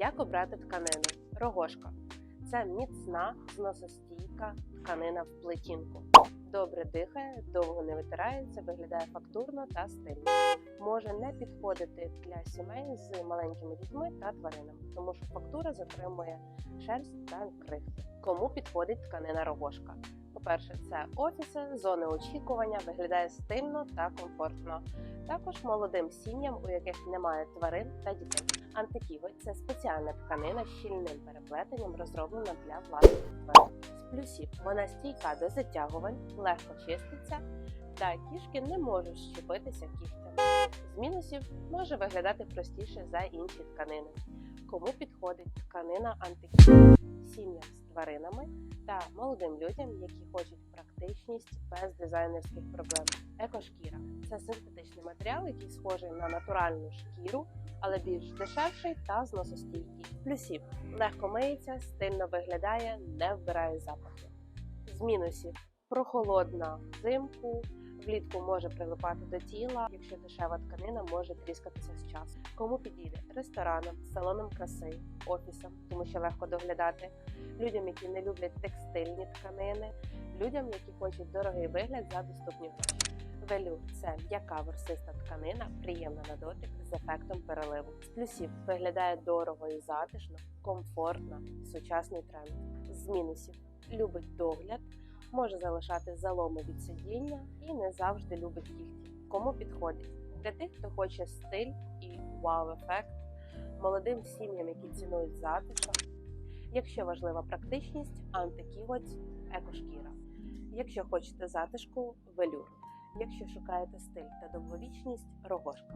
Як обрати тканину? Рогошка. Це міцна, зносостійка тканина в плетінку. Добре дихає, довго не витирається, виглядає фактурно та стильно. Може не підходити для сімей з маленькими дітьми та тваринами, тому що фактура затримує шерсть та крихти. Кому підходить тканина рогошка? По-перше, це офіси, зони очікування, виглядає стильно та комфортно. Також молодим сім'ям, у яких немає тварин та дітей. Антикіготь це спеціальна тканина з щільним переплетенням, розроблена для власних тварин. З плюсів вона стійка до затягувань, легко чиститься, та кішки не можуть щепитися кігтями. З мінусів може виглядати простіше за інші тканини. Кому підходить тканина антикіготь? Сім'ям з тваринами та молодим людям, які хочуть практичність без дизайнерських проблем. Екошкіра це синтетичний матеріал, який схожий на натуральну шкіру, але більш дешевший та зносостійкий. Плюсів легко миється, стильно виглядає, не вбирає запахи. З мінусів прохолодна взимку. Влітку може прилипати до тіла, якщо дешева тканина може тріскатися з часу. Кому підійде ресторанам, салонам краси, офісам, тому що легко доглядати, людям, які не люблять текстильні тканини, людям, які хочуть дорогий вигляд за доступні гроші. Велюр це м'яка ворсиста тканина, приємна на дотик з ефектом переливу. З плюсів виглядає дорого і затишно, комфортно, сучасний тренд. З мінусів любить догляд, може залишати заломи від сидіння і не завжди любить кігті. Кому підходить? Для тих, хто хоче стиль і вау-ефект, молодим сім'ям, які цінують затишок. Якщо важлива практичність, антикіготь, екошкіра. Якщо хочете затишку, велюр. Якщо шукаєте стиль та довговічність, рогошка.